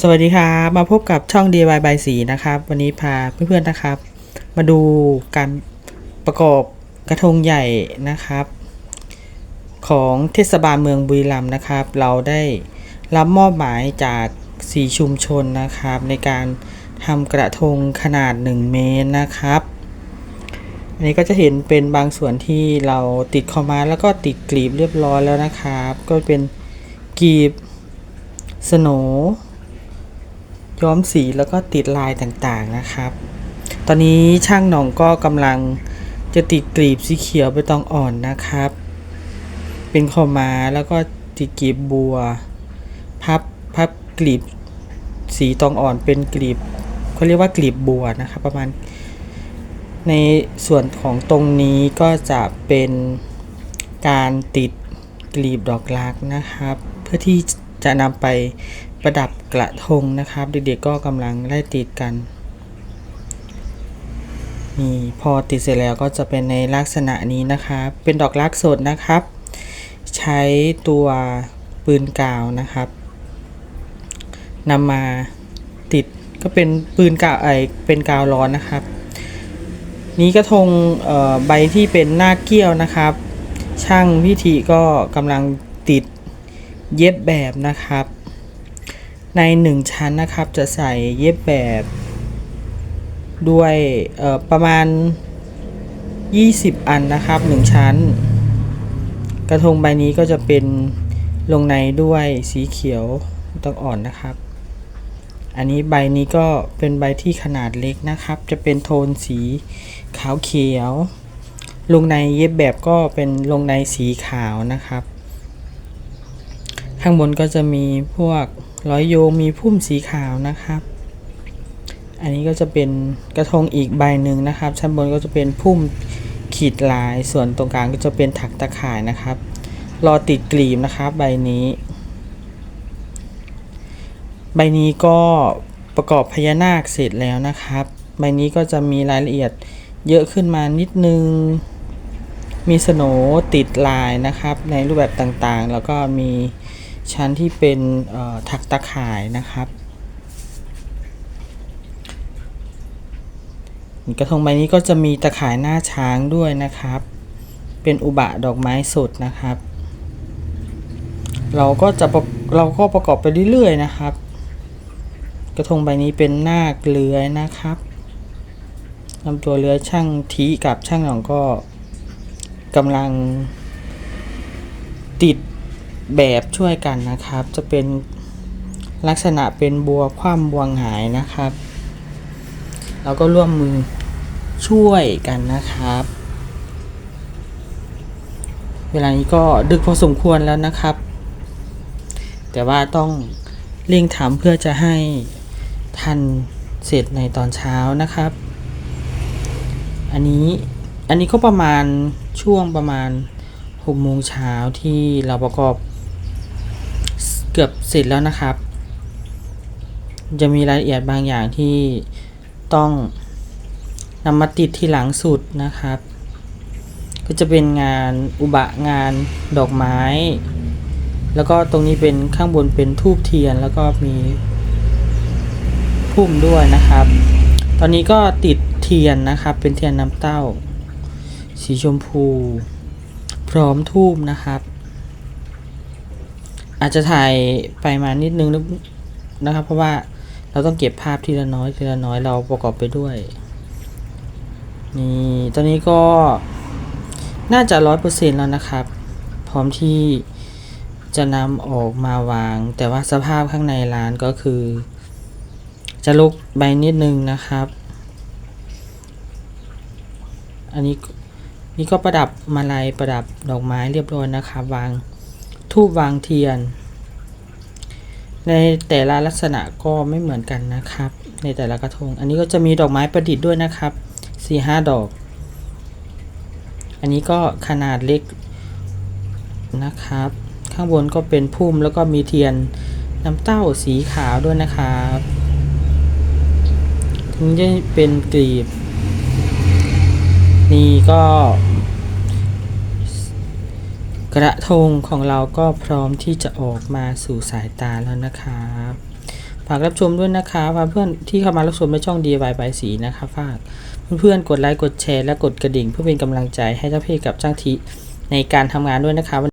สวัสดีครับ มาพบกับช่อง DIY by สีนะครับ วันนี้พาเพื่อนๆนะครับ มาดูการประกอบกระทงใหญ่นะครับ ของเทศบาลเมืองบุรีรัมย์นะครับ เราได้รับมอบหมายจากสีชุมชนนะครับ ในการทำกระทงขนาด 1 เมตรนะครับ อันนี้ก็จะเห็นเป็นบางส่วนที่เราติดคอมาแล้วก็ติดกลีบเรียบร้อยแล้วนะครับ ก็เป็นกลีบสโหน ย้อมสีแล้วก็ติดลายต่างๆนะครับ ตอนนี้ช่างหนองก็กำลังจะติดกลีบสีเขียวใบตองอ่อนนะครับ เป็นขอมาแล้วก็ติดกลีบบัว พับพับกลีบสีตองอ่อนเป็นกลีบเขาเรียกว่ากลีบบัวนะครับ ประมาณ ในส่วนของตรงนี้ก็จะเป็นการติดกลีบดอกรักนะครับ เพื่อที่จะนำไป ประดับกระทงนะครับ เด็กๆก็กำลังไล่ติดกันนี่พอติดเสร็จแล้วก็จะเป็นในลักษณะนี้นะครับ เป็นดอกรักสดนะครับ ใช้ตัวปืนกาวนะครับนำมาติดก็เป็นปืนกาวไอเป็นกาวร้อนนะครับ นี้กระทงใบที่เป็นหน้าเกี้ยวนะครับ ช่างพิธีก็กำลังติดเย็บแบบนะครับ ในหนึ่งชั้นนะครับ จะใส่เย็บแบบด้วยประมาณ 20 อันนะครับ 1 ชั้น กระทงใบนี้ก็จะเป็นลงในด้วยสีเขียวต้องอ่อนนะครับ อันนี้ใบนี้ก็เป็นใบที่ขนาดเล็กนะครับ จะเป็นโทนสีขาวเขียว ลงในเย็บแบบก็เป็นลงในสีขาวนะครับ ข้างบนก็จะมีพวก ร้อยโยงมีพุ่มสีขาวนะครับ อันนี้ก็จะเป็นกระทงอีกใบหนึ่งนะครับ ชั้นบนก็จะเป็นพุ่มขีดลาย ส่วนตรงกลางก็จะเป็นถักตะข่ายนะครับ รอติดกลีบนะครับ ใบนี้ ใบนี้ก็ประกอบพญานาคเสร็จแล้วนะครับ ใบนี้ก็จะมีรายละเอียดเยอะขึ้นมานิดนึง มีสโนติดลายนะครับ ในรูปแบบต่างๆ แล้วก็มี ชั้นที่เป็นถักตะข่ายนะครับกระทงใบนี้ก็จะมีตะข่ายหน้าช้างด้วยนะครับ เป็นอุบะดอกไม้สดนะครับ เราก็จะเราก็ประกอบไปเรื่อยๆนะครับ กระทงใบนี้เป็นหน้าเลื้อยนะครับลำตัวเลื้อยช่างทีกับช่างหนองก็กำลังติด แบบช่วยกันนะครับ จะเป็นลักษณะเป็นบัวคว่ำบัวหงายนะครับ เราก็ร่วมมือช่วยกันนะครับ เวลานี้ก็ดึกพอสมควรแล้วนะครับ แต่ว่าต้องเร่งทำเพื่อจะให้ทันเสร็จในตอนเช้านะครับ อันนี้อันนี้ก็ประมาณช่วงประมาณ6โมงเช้าที่เราประกอบ เกือบเสร็จแล้วนะครับ จะมีรายละเอียดบางอย่างที่ต้องนำมาติดที่หลังสุดนะครับ ก็จะเป็นงานอุบะงานดอกไม้ แล้วก็ตรงนี้เป็นข้างบนเป็นทูบเทียน แล้วก็มีพุ่มด้วยนะครับ ตอนนี้ก็ติดเทียนนะครับ เป็นเทียนน้ำเต้า สีชมพู พร้อมทูบนะครับ อาจจะถ่ายไปมานิดนึงนะครับ เพราะว่าเราต้องเก็บภาพทีละน้อยทีละน้อยเราประกอบไปด้วยนี่ตอนนี้ก็น่าจะร้อยเปอร์เซ็นต์แล้วนะครับ พร้อมที่จะนำออกมาวาง แต่ว่าสภาพข้างในร้านก็คือ จะลุกใบนิดนึงนะครับ อันนี้นี่ก็ประดับมาลัยประดับดอกไม้เรียบร้อยนะครับ วาง ทูบวางเทียน ในแต่ละลักษณะก็ไม่เหมือนกันนะครับ ในแต่ละกระทง อันนี้ก็จะมีดอกไม้ประดิษฐ์ด้วยนะครับสี่ห้าดอก อันนี้ก็ขนาดเล็กนะครับ ข้างบนก็เป็นพุ่มแล้วก็มีเทียนน้ำเต้าสีขาวด้วยนะครับถึงจะเป็นกลีบ นี่ก็ กระทงของเราก็พร้อมที่จะออกมาสู่สายตาแล้วนะครับฝากรับชมด้วยนะคะฝากเพื่อนที่เข้ามารับชมในช่อง DIY บายสีนะคะฝากเพื่อนๆกดไลค์กดแชร์และกดกระดิ่ง เพื่อเป็นกำลังใจให้เจ้าพี่กับจ้างทีในการทำงานด้วยนะคะ